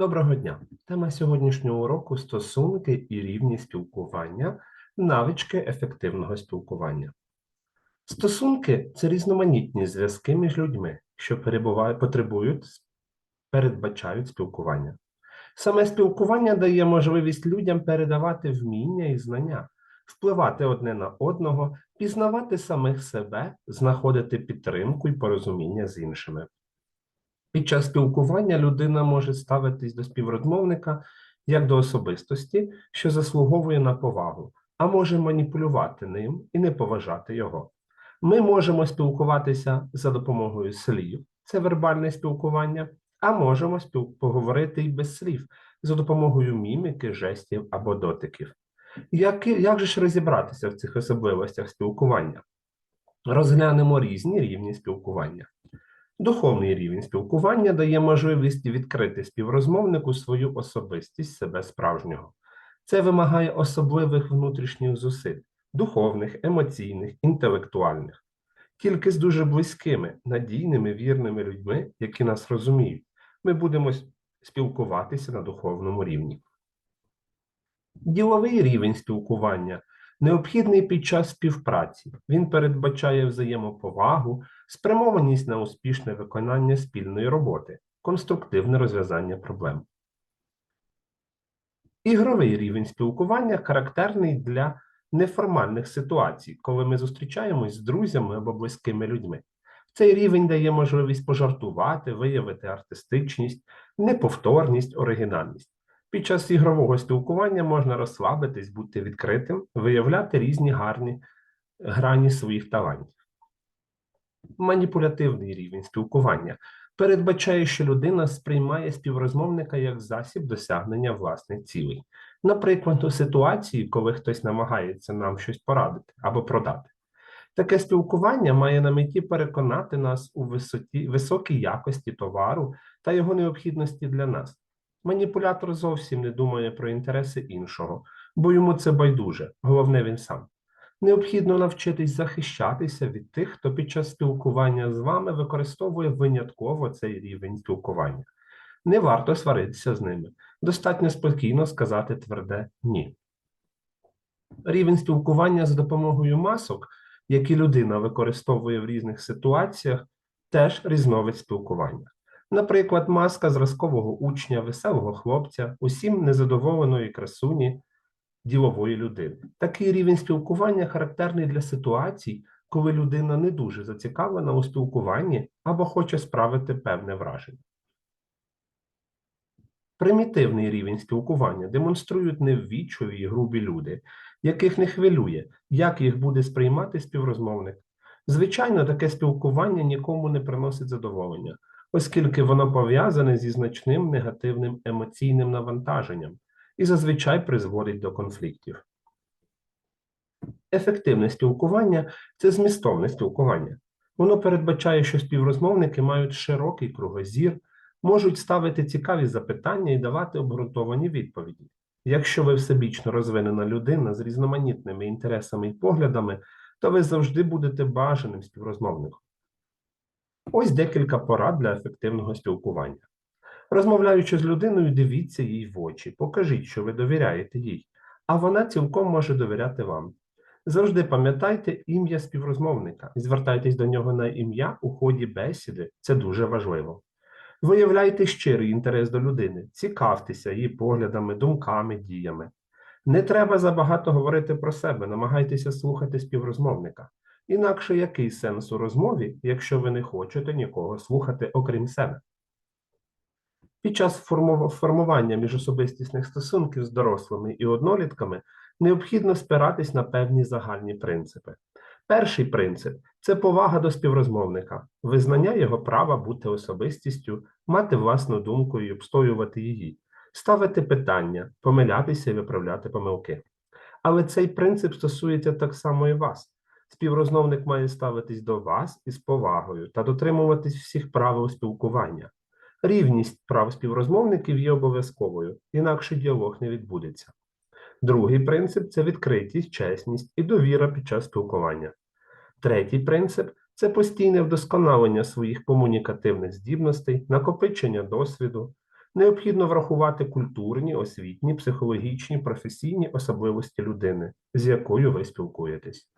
Доброго дня! Тема сьогоднішнього уроку стосунки і рівні спілкування, навички ефективного спілкування. Стосунки це різноманітні зв'язки між людьми, що потребують, передбачають спілкування. Саме спілкування дає можливість людям передавати вміння і знання, впливати одне на одного, пізнавати самих себе, знаходити підтримку і порозуміння з іншими. Під час спілкування людина може ставитись до співрозмовника як до особистості, що заслуговує на повагу, а може маніпулювати ним і не поважати його. Ми можемо спілкуватися за допомогою слів, це вербальне спілкування, а можемо поговорити і без слів за допомогою міміки, жестів або дотиків. Як, як же ж розібратися в цих особливостях спілкування? Розглянемо різні рівні спілкування. Духовний рівень спілкування дає можливість відкрити співрозмовнику свою особистість себе справжнього. Це вимагає особливих внутрішніх зусиль, духовних, емоційних, інтелектуальних, тільки з дуже близькими, надійними, вірними людьми, які нас розуміють, ми будемо спілкуватися на духовному рівні. Діловий рівень спілкування необхідний під час співпраці. Він передбачає взаємоповагу, спрямованість на успішне виконання спільної роботи, конструктивне розв'язання проблем. Ігровий рівень спілкування характерний для неформальних ситуацій, коли ми зустрічаємось з друзями або близькими людьми. Цей рівень дає можливість пожартувати, виявити артистичність, неповторність, оригінальність. Під час ігрового спілкування можна розслабитись, бути відкритим, виявляти різні гарні грані своїх талантів. Маніпулятивний рівень спілкування передбачає, що людина сприймає співрозмовника як засіб досягнення власних цілей. Наприклад, у ситуації, коли хтось намагається нам щось порадити або продати. Таке спілкування має на меті переконати нас у висоті, високій якості товару та його необхідності для нас. Маніпулятор зовсім не думає про інтереси іншого, бо йому це байдуже, головне він сам. Необхідно навчитись захищатися від тих, хто під час спілкування з вами використовує винятково цей рівень спілкування. Не варто сваритися з ними. Достатньо спокійно сказати тверде ні. Рівень спілкування за допомогою масок, які людина використовує в різних ситуаціях, теж різновид спілкування. Наприклад, маска зразкового учня, веселого хлопця, усім незадоволеної красуні ділової людини. Такий рівень спілкування характерний для ситуацій, коли людина не дуже зацікавлена у спілкуванні або хоче справити певне враження. Примітивний рівень спілкування демонструють неввічливі і грубі люди, яких не хвилює, як їх буде сприймати співрозмовник. Звичайно, таке спілкування нікому не приносить задоволення оскільки воно пов'язане зі значним негативним емоційним навантаженням і зазвичай призводить до конфліктів. Ефективне спілкування це змістовне спілкування. Воно передбачає, що співрозмовники мають широкий кругозір, можуть ставити цікаві запитання і давати обґрунтовані відповіді. Якщо ви всебічно розвинена людина з різноманітними інтересами і поглядами, то ви завжди будете бажаним співрозмовником. Ось декілька порад для ефективного спілкування. Розмовляючи з людиною, дивіться їй в очі, покажіть, що ви довіряєте їй, а вона цілком може довіряти вам. Завжди пам'ятайте ім'я співрозмовника і звертайтесь до нього на ім'я у ході бесіди, це дуже важливо. Виявляйте щирий інтерес до людини, цікавтеся її поглядами, думками, діями. Не треба забагато говорити про себе, намагайтеся слухати співрозмовника. Інакше який сенс у розмові, якщо ви не хочете нікого слухати, окрім себе? Під час формування міжособистісних стосунків з дорослими і однолітками необхідно спиратись на певні загальні принципи. Перший принцип це повага до співрозмовника, визнання його права бути особистістю, мати власну думку і обстоювати її, ставити питання, помилятися і виправляти помилки. Але цей принцип стосується так само і вас. Співрозмовник має ставитись до вас із повагою та дотримуватись всіх правил спілкування. Рівність прав співрозмовників є обов'язковою, інакше діалог не відбудеться. Другий принцип це відкритість, чесність і довіра під час спілкування. Третій принцип це постійне вдосконалення своїх комунікативних здібностей, накопичення досвіду. необхідно врахувати культурні, освітні, психологічні, професійні особливості людини, з якою ви спілкуєтесь.